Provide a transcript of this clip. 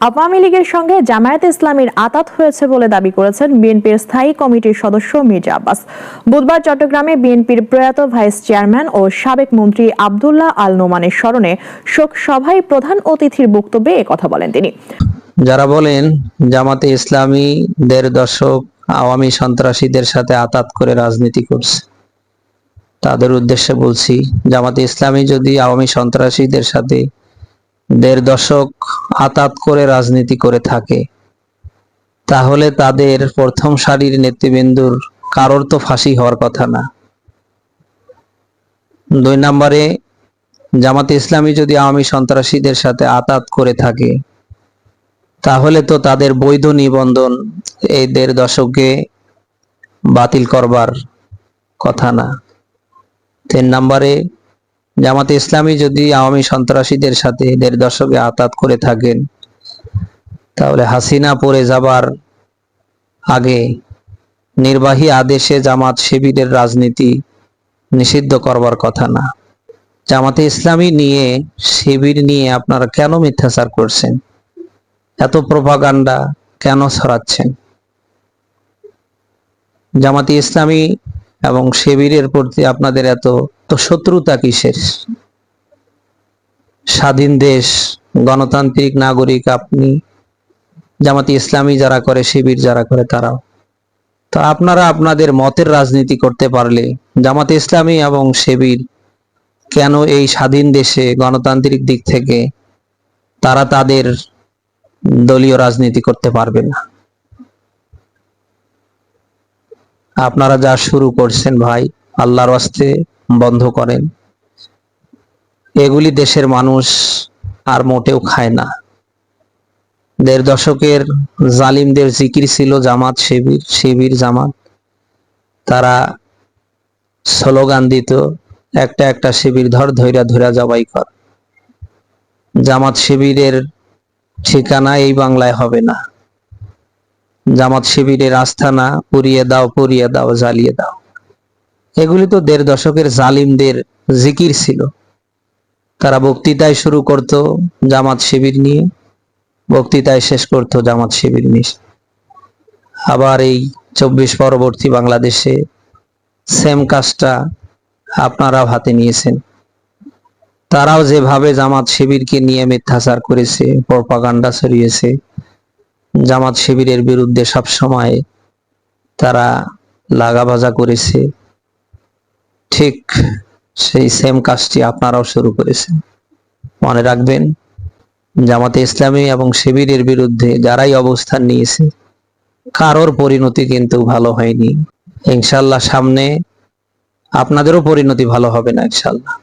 আওয়ামী লীগের সঙ্গে জামায়াত ইসলামীর আতাত হয়েছে বলে দাবি করেছেন বিএনপির স্থায়ী কমিটির সদস্য মির্জা আব্বাস। বুধবার চট্টগ্রামে বিএনপির প্রয়াত ভাইস চেয়ারম্যান ও সাবেক মন্ত্রী আবদুল্লাহ আল নোমানের স্মরণে শোক সভায় প্রধান অতিথির বক্তব্যে কথা বলেন তিনি। যারা বলেন জামাতে ইসলামী দেড় দশক আওয়ামী সন্ত্রাসীদের সাথে আতাত করে রাজনীতি করছে, তাদের উদ্দেশ্যে বলছি, জামাতে ইসলামী যদি আওয়ামী সন্ত্রাসীদের সাথে দেড় দশক আতাত করে রাজনীতি করে থাকে। তাহলে তাদের প্রথম সারির নেতৃবৃন্দুর কারোর তো ফাঁসি হওয়ার কথা না। দুই নম্বরে, জামাতে ইসলামী যদি আওয়ামী সন্ত্রাসীদের সাথে আতাত করে থাকে, তাহলে তো তাদের বৈধ নিবন্ধন এই দেড় দশকে বাতিল করবার কথা না। তিন নম্বরে জামাতে ইসলামী যদি আওয়ামী সন্ত্রাসীদের সাথে দেড় দশকে আতাত করে থাকেন, তাহলে হাসিনা পড়ে যাবার আগে নির্বাহী আদেশে জামাত শিবিরের রাজনীতি নিষিদ্ধ করবার কথা না। জামাতে ইসলামী নিয়ে, শিবির নিয়ে আপনারা কেন মিথ্যাচার করছেন? এত প্রভাগান্ডা কেন ছড়াচ্ছেন? জামাতে ইসলামী এবং শিবিরের প্রতি আপনাদের এত তো শত্রুতা কিসের? স্বাধীন দেশ, গণতান্ত্রিক নাগরিক আপনি, জামাতি ইসলামী যারা করে শিবির যারা করে, তারাও। তো আপনারা আপনাদের মতের রাজনীতি করতে পারলে, জামাতে ইসলামী এবং শিবির কেন এই স্বাধীন দেশে, গণতান্ত্রিক দিক থেকে, তারা তাদের দলীয় রাজনীতি করতে পারবে না? আপনারা যা শুরু করছেন ভাই, আল্লাহর ওয়াস্তে বন্ধ করেন। এগুলি দেশের মানুষ আর মোটেও খায় না। দেড় দশকের জালিমদের জিকির ছিল জামাত শিবির শিবির জামাত। তারা স্লোগান দিত, একটা একটা শিবির ধর, ধৈরা ধৈরা জবাই কর। জামাত শিবিরের ঠিকানা এই বাংলায় হবে না। জামাত শিবিরের আস্থানা, পুড়িয়ে দাও পুড়িয়ে দাও, জ্বালিয়ে দাও। এগুলি তো দেড় দশকের জালিমদের জিকির ছিল। তারা বক্তৃতায় শুরু করত জামাত শিবির নিয়ে, বক্তৃতায় শেষ করত জামাত শিবির নিয়ে। আবার এই চব্বিশ পরবর্তী বাংলাদেশে সেম কাজটা আপনারা হাতে নিয়েছেন। তারাও যেভাবে জামাত শিবিরকে নিয়ে মিথ্যাচার করেছে প্রপাগান্ডা ছড়িয়েছে জামাত শিবিরের বিরুদ্ধে সব সময় তারা লাগাবাজা করেছে। ঠিক সেই সেম কাজটি আপনারাও শুরু করেছেন। মনে রাখবেন, জামাতে ইসলামী এবং শিবিরের বিরুদ্ধে যারাই অবস্থান নিয়েছে, কারোর পরিণতি কিন্তু ভালো হয়নি। ইনশাল্লাহ সামনে আপনাদেরও পরিণতি ভালো হবে না ইনশাল্লাহ।